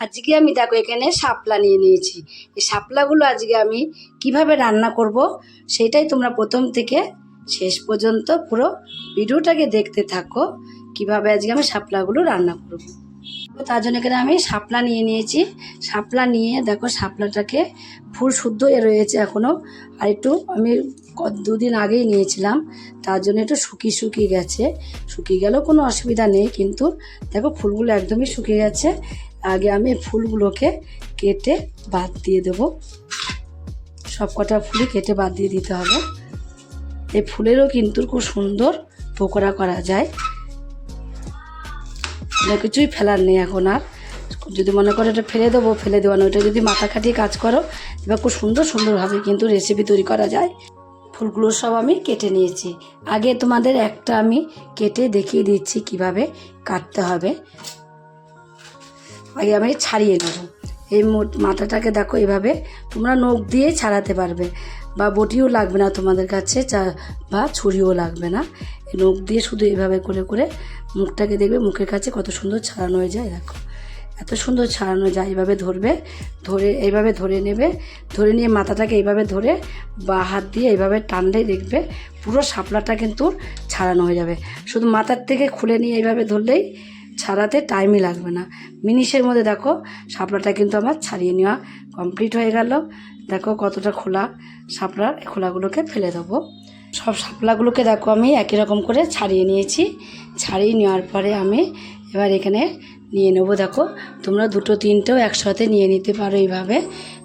আজকে আমি দেখো এখানে শাপলা নিয়ে নিয়েছি। এই শাপলাগুলো আজকে আমি কীভাবে রান্না করব সেটাই তোমরা প্রথম থেকে শেষ পর্যন্ত পুরো ভিডিওটাকে দেখতে থাকো, কীভাবে আজকে আমি শাপলাগুলো রান্না করব। তার জন্য এখানে আমি শাপলা নিয়ে নিয়েছি। শাপলা নিয়ে দেখো শাপলাটাকে ফুল শুদ্ধ এ রয়েছে এখনও আর একটু আমি দুদিন আগেই নিয়েছিলাম। তার জন্য একটু শুকিয়ে শুকিয়ে গেছে। শুকিয়ে গেলেও কোনো অসুবিধা নেই, কিন্তু দেখো ফুলগুলো একদমই শুকিয়ে গেছে। আগে আমি ফুলগুলোকে কেটে বাদ দিয়ে দেবো। সব কটা ফুলই কেটে বাদ দিয়ে দিতে হবে। এই ফুলেরও কিন্তু খুব সুন্দর পকোড়া করা যায়। কোনো কিছুই ফেলার নেই এখন আর। যদি মনে করো এটা ফেলে দেবো ফেলে দেবো না ওটা যদি মাথা খাটিয়ে কাজ করো, এবার খুব সুন্দর সুন্দরভাবে কিন্তু রেসিপি তৈরি করা যায়। ফুলগুলো সব আমি কেটে নিয়েছি। আগে তোমাদের একটা আমি কেটে দেখিয়ে দিচ্ছি কীভাবে কাটতে হবে। আগে আমি ছাড়িয়ে নেব। এই মাথাটাকে দেখো এভাবে তোমরা নখ দিয়ে ছাড়াতে পারবে বা বটিও লাগবে না তোমাদের কাছে, চা- বা ছুরিও লাগবে না। নখ দিয়ে শুধু এভাবে করে করে মুখটাকে দেখবে মুখের কাছে কত সুন্দর ছাড়ানো হয়ে যায়, দেখো। এত সুন্দর ছাড়ানো যায় এইভাবে ধরবে, ধরে এইভাবে ধরে নেবে, ধরে নিয়ে মাথাটাকে এইভাবে ধরে বা হাত দিয়ে এইভাবে টানলে দেখবে পুরো শাপলাটা কিন্তু ছাড়ানো হয়ে যাবে। শুধু মাথার থেকে খুলে নিয়ে এইভাবে ধরলেই ছাড়াতে টাইমই লাগবে না। মিনিশের মধ্যে দেখো, শাপলাটা কিন্তু আমার ছাড়িয়ে নেওয়া কমপ্লিট হয়ে গেল। দেখো কতটা খোলা শাপলার খোলাগুলোকে ফেলে দেবো। সব শাপলাগুলোকে দেখো আমি একই রকম করে ছাড়িয়ে নিয়েছি। ছাড়িয়ে নেওয়ার পরে আমি এবার এখানে নিয়ে নেব। দেখো, তোমরা দুটো তিনটেও একসাথে নিয়ে নিতে পারো এইভাবে।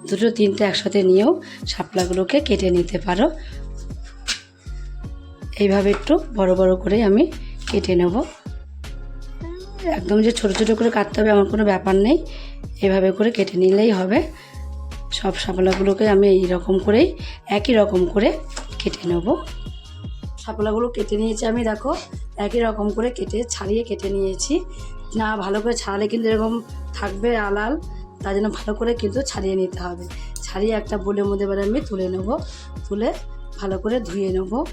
দুটো তিনটে একসাথে নিয়েও শাপলাগুলোকে কেটে নিতে পারো। এইভাবে একটু বড় বড় করে আমি কেটে নেব। একদম যে ছোট ছোট করে কাটতে হবে আমার কোনো ব্যাপার নেই। এভাবে করে কেটে নিলেই হবে। সব শাপলাগুলোকে আমি এই রকম করেই, একই রকম করে কেটে নেব। শাপলাগুলো কেটে নিয়েছি আমি, দেখো, একই রকম করে কেটে ছাড়িয়ে কেটে নিয়েছি। না, ভালো করে ছাড়ালে কিন্তু এরকম থাকবে আলাল। তার জন্য ভালো করে কিন্তু ছাড়িয়ে নিতে হবে। ছাড়িয়ে একটা বোলের মধ্যে এবার আমি তুলে নেব। তুলে ভালো করে ধুয়ে নেব।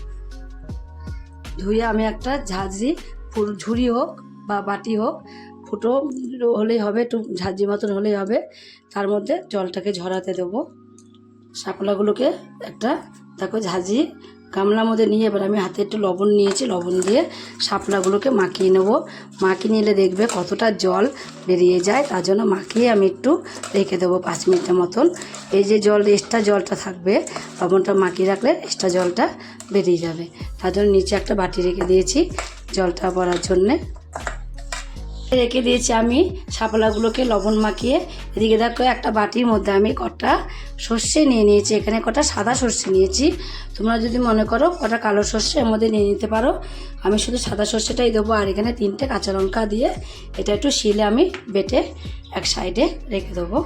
ধুয়ে আমি একটা ঝাঁঝরি ঝুড়ি হোক বা বাটি হোক, ফুটো হলেই হবে, একটু ঝাঁঝরি মতন হলেই হবে। তার মধ্যে জলটাকে ঝরাতে দেবো। শাপলাগুলোকে একটা, দেখো ঝাঁঝি গামলার মধ্যে নিয়ে এবার আমি হাতে একটু লবণ নিয়েছি, লবণ দিয়ে শাপলাগুলোকে মাখিয়ে নেব। মাখিয়ে নিলে দেখবে কতটা জল বেরিয়ে যায়, তার জন্য মাখিয়ে আমি একটু রেখে দেবো পাঁচ মিনিটের মতন। এই যে জল এক্সট্রা জলটা থাকবে, লবণটা মাখিয়ে রাখলে এক্সট্রা জলটা বেরিয়ে যাবে। তার জন্য নিচে একটা বাটি রেখে দিয়েছি জলটা পড়ার জন্যে। রেখে দিয়েছি আমি শাপলাগুলোকে লবণ মাখিয়ে। এদিকে দেখো একটা বাটির মধ্যে আমি কটা সর্ষে নিয়ে নিয়েছি। এখানে কটা সাদা সর্ষে নিয়েছি। তোমরা যদি মনে করো কটা কালো সর্ষে এর মধ্যে নিয়ে নিতে পারো, আমি শুধু সাদা সর্ষেটাই দেবো। আর এখানে তিনটে কাঁচা লঙ্কা দিয়ে এটা একটু শিলে আমি বেটে এক সাইডে রেখে দেবো।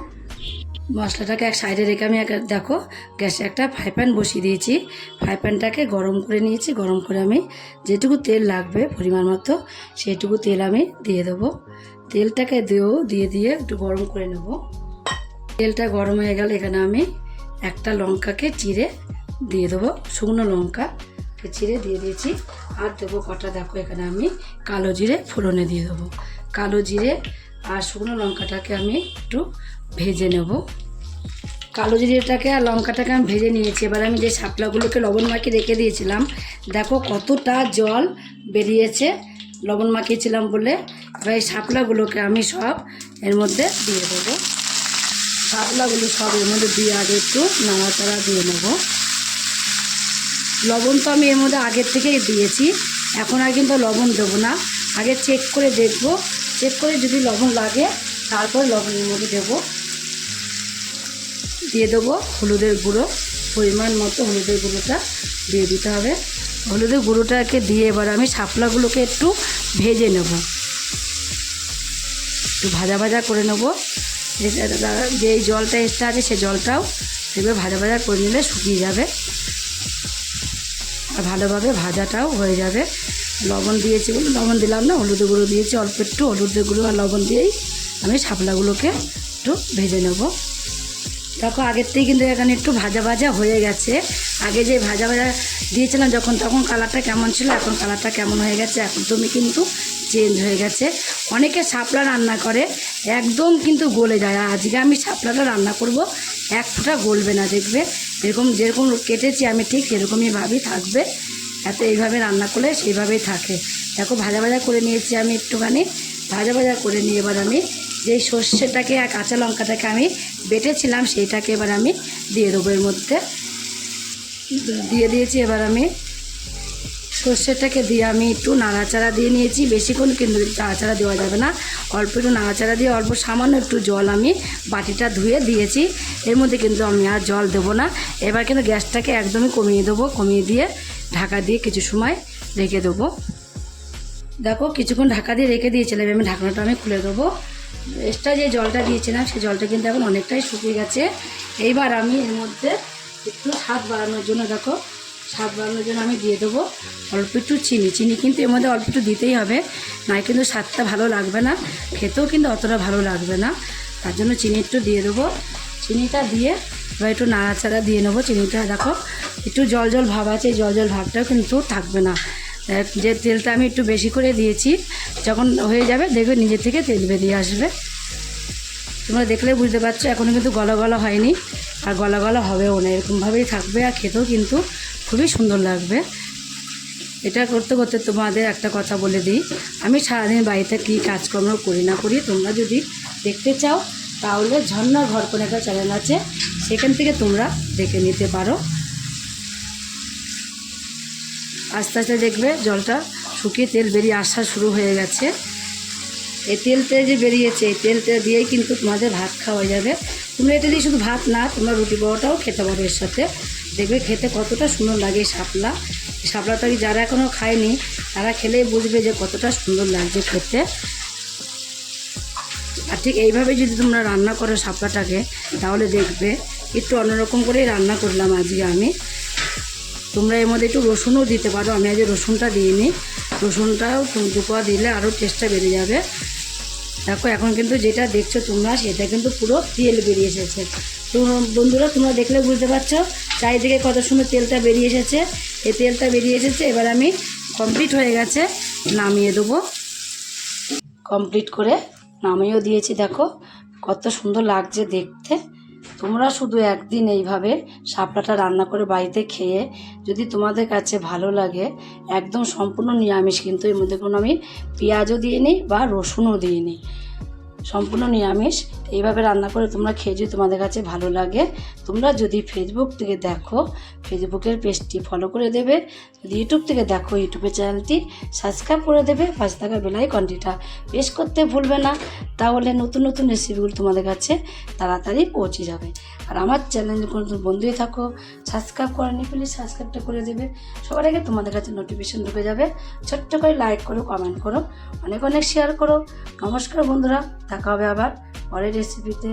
মশলাটাকে এক সাইডে রেখে আমি এক- দেখো, গ্যাসে একটা ফ্রাই প্যান বসিয়ে দিয়েছি। ফ্রাই প্যানটাকে গরম করে নিয়েছি। গরম করে আমি যেটুকু তেল লাগবে পরিমাণ মতো সেইটুকু তেল আমি দিয়ে দেবো। তেলটাকে দিয়েও দিয়ে দিয়ে একটু গরম করে নেব। তেলটা গরম হয়ে গেলে এখানে আমি একটা লঙ্কাকে চিড়ে দিয়ে দেবো, শুকনো লঙ্কা চিড়ে দিয়ে দিয়েছি। আর দেবো কটা, দেখো এখানে আমি কালো জিরে ফোড়নে দিয়ে দেবো। কালো জিরে আর শুকনো লঙ্কাটাকে আমি একটু ভেজে নেব। কালো জিরেটাকে আর লঙ্কাটাকে আমি ভেজে নিয়েছি। এবার আমি যে শাপলাগুলোকে লবণ মাখিয়ে রেখে দিয়েছিলাম, দেখো কতটা জল বেরিয়েছে, লবণ মাখিয়েছিলাম বলে। এবার এই শাপলাগুলোকে আমি সব এর মধ্যে দিয়ে দেবো। শাপলাগুলো সব এর মধ্যে দিয়ে আগে একটু নাড়াচাড়া দিয়ে নেব। লবণ তো আমি এর মধ্যে আগের থেকেই দিয়েছি, এখন আর কিন্তু লবণ দেবো না। আগে চেক করে দেখব চেক করে যদি লবণ লাগে, তারপর লবণের মধ্যে দেবো। দিয়ে দেবো হলুদের গুঁড়ো। পরিমাণ মতো হলুদের গুঁড়োটা দিয়ে দিতে হবে। হলুদের গুঁড়োটাকে দিয়ে এবার আমি শাপলাগুলোকে একটু ভেজে নেব। একটু ভাজা ভাজা করে নেব। যে- জলটা এক্সট্রা আছে সে জলটাও দেখবে ভাজা ভাজা করে নিলে শুকিয়ে যাবে। ভালোভাবে ভাজাটাও হয়ে যাবে। লবণ দিয়েছি বলে লবণ দিলাম না, হলুদ গুঁড়ো দিয়েছি, অল্প একটু হলুদ গুঁড়ো আর লবণ দিয়েই আমি শাপলাগুলোকে একটু ভেজে নেব। দেখো, আগের থেকে কিন্তু এখানে একটু ভাজা ভাজা হয়ে গেছে। আগে যে ভাজা ভাজা দিয়েছিলাম, যখন তখন কালারটা কেমন ছিল, এখন কালারটা কেমন হয়ে গেছে, এখন তুমি কিন্তু চেঞ্জ হয়ে গেছে। অনেকে শাপলা রান্না করে, একদম কিন্তু গলে যায়। আজকে আমি শাপলাটা রান্না করব, এক ফোঁটা গলবে না, দেখবে? এরকম যেরকম কেটেছি আমি, ঠিক সেরকমই ভাবেই থাকবে। এত এইভাবে রান্না করলে সেইভাবেই থাকে। দেখো, ভাজা ভাজা করে নিয়েছি আমি একটুখানি। ভাজা ভাজা করে নিয়ে এবার আমি যেই সর্ষেটাকে আর কাঁচা লঙ্কাটাকে আমি বেটেছিলাম সেইটাকে এবার আমি দিয়ে দেবো। এর মধ্যে দিয়ে দিয়েছি এবার আমি সর্ষেটাকে দিয়ে আমি একটু নাড়াচাড়া দিয়ে নিয়েছি। বেশিক্ষণ কিন্তু নাড়াচাড়া দেওয়া যাবে না। অল্প একটু নাড়াচাড়া দিয়ে অল্প সামান্য একটু জল আমি বাটিটা ধুয়ে দিয়েছি। এর মধ্যে কিন্তু আমি আর জল দেবো না। এবার কিন্তু গ্যাসটাকে একদমই কমিয়ে দেবো। কমিয়ে দিয়ে ঢাকা দিয়ে কিছু সময় রেখে দেবো। দেখো কিছুক্ষণ ঢাকা দিয়ে রেখে দিয়েছিলাম আমি ঢাকনাটা আমি খুলে দেবো। এক্সট্রা যে জলটা দিয়েছিলাম সেই জলটা কিন্তু এখন অনেকটাই শুকিয়ে গেছে। এইবার আমি এর মধ্যে একটু স্বাদ বাড়ানোর জন্য দেখো, স্বাদ বাড়ানোর জন্য আমি দিয়ে দেবো অল্প একটু চিনি। চিনি কিন্তু এর মধ্যে অল্প একটু দিতেই হবে, না কিন্তু স্বাদটা ভালো লাগবে না, খেতেও কিন্তু অতটা ভালো লাগবে না। তার জন্য চিনি একটু দিয়ে দেবো। চিনিটা দিয়ে এবার একটু নাড়াচাড়া দিয়ে নেব। চিনিটা দেখো, একটু জল জল ভাব আছে জল জল ভাবটাও কিন্তু থাকবে না। যে তেলটা আমি একটু বেশি করে দিয়েছি, যখন হয়ে যাবে দেখবে নিজে থেকে তেল বেরিয়ে আসবে। তোমরা দেখলে বুঝতে পারছ এখনও কিন্তু গলা গলা হয়নি, আর গলা গলা হবেও না এরকমভাবেই থাকবে আর খেতেও কিন্তু খুবই সুন্দর লাগবে। এটা করতে করতে তোমাদের একটা কথা বলে দিই, আমি সারাদিন বাড়িতে কী কাজকর্ম করি না করি, তোমরা যদি দেখতে চাও, তাহলে ঝর্ণা ঘর করে একটা চ্যানেল আছে, সেখান থেকে তোমরা দেখে নিতে পারো। আস্তে আস্তে দেখবে জলটা শুকিয়ে তেল বেরিয়ে আসা শুরু হয়ে গেছে। এই তেলটা যে বেরিয়েছে, এই তেলটা দিয়েই কিন্তু তোমাদের ভাত খাওয়া যাবে। তোমরা এটা দিয়ে শুধু ভাত না, তোমরা রুটি পরোটাও খেতে পারো এর সাথে। দেখবে খেতে কতটা সুন্দর লাগে শাপলা। শাপলাটা যারা এখনও খায়নি, তারা খেলেই বুঝবে যে কতটা সুন্দর লাগছে খেতে। আর ঠিক এইভাবে যদি তোমরা রান্না করো শাপলাটাকে, তাহলে দেখবে একটু অন্যরকম করেই রান্না করলাম আজকে আমি। তোমরা এর মধ্যে একটু রসুনও দিতে পারো। আমি আজ রসুনটা দিইনি। রসুনটাও দুপা দিলে আরও টেস্টটা বেড়ে যাবে। দেখো, এখন কিন্তু যেটা দেখছ তোমরা, সেটা কিন্তু পুরো তেল বেরিয়ে এসেছে। তো বন্ধুরা, তোমরা দেখলে বুঝতে পারছ, চারিদিকে কত সুন্দর তেলটা বেরিয়ে এসেছে। এই তেলটা বেরিয়ে এসেছে, এবার আমি কমপ্লিট হয়ে গেছে, নামিয়ে দেবো। কমপ্লিট করে নামিয়েও দিয়েছি, দেখো, কত সুন্দর লাগছে দেখতে। তোমরা শুধু একদিন এইভাবে শাপলাটা রান্না করে বাড়িতে খেয়ে যদি তোমাদের কাছে ভালো লাগে, একদম সম্পূর্ণ নিরামিষ, কিন্তু এর মধ্যে কোনো আমি পেঁয়াজও দিয়ে নিই বা রসুনও দিয়ে নিই সম্পূর্ণ নিরামিষ। এইভাবে রান্না করে তোমরা খেয়ে যদি তোমাদের কাছে ভালো লাগে, তোমরা যদি ফেসবুক থেকে দেখো ফেসবুকের পেজটি ফলো করে দেবে। যদি ইউটিউব থেকে দেখো ইউটিউবের চ্যানেলটি সাবস্ক্রাইব করে দেবে, পাশে থাকা বেলাই কন্টিটা পেশ করতে ভুলবে না। তাহলে নতুন নতুন রেসিপিগুলো তোমাদের কাছে তাড়াতাড়ি পৌঁছে যাবে। আর আমার চ্যানেল কোনো বন্ধুই থাকো সাবস্ক্রাইব করেনি প্লিজ সাবস্ক্রাইবটা করে দেবে। সবার আগে তোমাদের কাছে নোটিফিকেশন ঢুকে যাবে। ছোট্ট করে লাইক করো কমেন্ট করো, অনেক অনেক শেয়ার করো। নমস্কার বন্ধুরা, দেখা হবে আবার। পরের রেসিপিতে